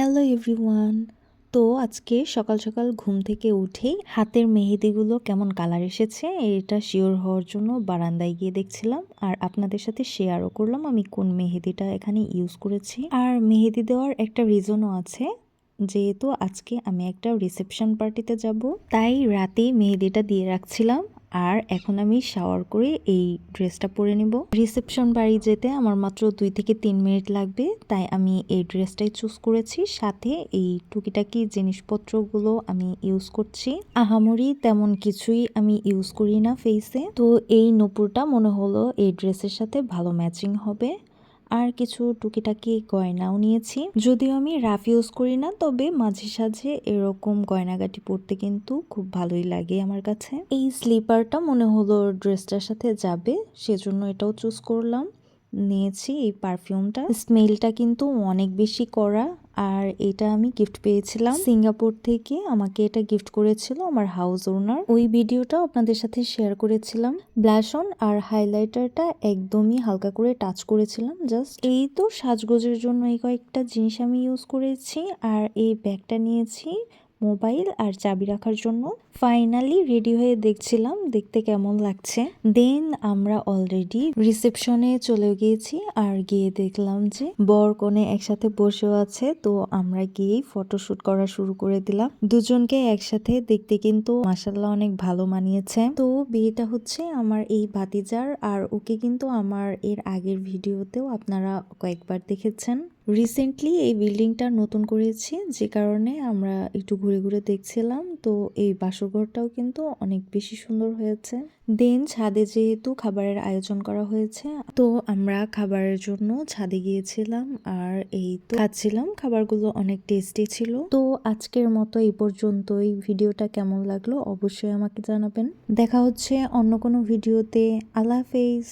Hello everyone তো আজকে সকাল সকাল ঘুম থেকে উঠেই হাতের মেহেদিগুলো কেমন কালার এসেছে এটা শিওর হওয়ার জন্য বারান্দায় গিয়ে দেখছিলাম। আর আপনাদের সাথে শেয়ারও করলাম আমি কোন মেহেদিটা এখানে ইউজ করেছি। আর মেহেদি দেওয়ার একটা রিজনও আছে, যেহেতু আজকে আমি একটা রিসেপশন পার্টিতে যাব, তাই রাতেই মেহেদিটা দিয়ে রাখছিলাম। আর এখন আমি শাওয়ার করে এই ড্রেসটা পরে নেব। রিসেপশন বাড়ি যেতে আমার মাত্র দুই থেকে তিন মিনিট লাগবে, তাই আমি এই ড্রেসটাই চুজ করেছি। সাথে এই টুকিটাকি জিনিসপত্রগুলো আমি ইউজ করছি। আহামরি তেমন কিছুই আমি ইউজ করি না ফেসে তো এই নপুরটা মনে হলো এই ড্রেসের সাথে ভালো ম্যাচিং হবে। আর কিছু টুকিটাকি গয়নাও নিয়েছি। যদিও আমি রাফ ইউজ করি না, তবে মাঝে সাঝে এরকম গয়নাগাটি পরতে কিন্তু খুব ভালোই লাগে আমার কাছে। এই স্লিপারটা মনে হলো ড্রেসটার সাথে যাবে, সেজন্য এটাও চুজ করলাম। নিয়েছি এই পারফিউমটা। স্মেলটা কিন্তু অনেক বেশি করা আর এটা আমি গিফট পেয়েছিলাম। সিঙ্গাপুর থেকে আমাকে এটা গিফট করেছিল আমার হাউস ওনার ওই ভিডিওটা আপনাদের সাথে শেয়ার করেছিলাম। ব্লাশন আর হাইলাইটারটা একদমই হালকা করে টাচ করেছিলাম জাস্ট এই তো সাজগোজের জন্য এই কয়েকটা জিনিস আমি ইউজ করেছি আর এই ব্যাগটা নিয়েছি। মোবাইল আর চাবি রাখার জন্য ফাইনালি রেডি হয়ে দেখছিলাম দেখতে কেমন লাগছে। দেন আমরা অলরেডি রিসেপশনে চলে গিয়েছি আর গিয়ে দেখলাম যে বর কনে একসাথে বসেও আছে, তো আমরা গিয়েই ফটোশুট করা শুরু করে দিলাম। দুজনকে একসাথে দেখতে কিন্তু মাসাল্লাহ অনেক ভালো মানিয়েছে। তো বিয়েটা হচ্ছে আমার এই ভাতিজার আর ওকে কিন্তু আমার এর আগের ভিডিওতেও আপনারা কয়েকবার দেখেছেন। রিসেন্টলি এই বিল্ডিংটা নতুন করেছি, যে কারণে আমরা একটু ঘুরে ঘুরে দেখছিলাম, তো এই বাসরঘরটাও কিন্তু অনেক বেশি সুন্দর হয়েছে। দেন ছাদে যেহেতু খাবারের আয়োজন করা হয়েছে, তো আমরা খাবারের জন্য ছাদে গিয়েছিলাম আর এই তো খাচ্ছিলাম। খাবারগুলো অনেক টেস্টি ছিল। তো আজকের মতো এই পর্যন্তই। ভিডিওটা কেমন লাগল অবশ্যই আমাকে জানাবেন। দেখা হচ্ছে অন্য কোনো ভিডিওতে। আল্লাহ হাফেজ।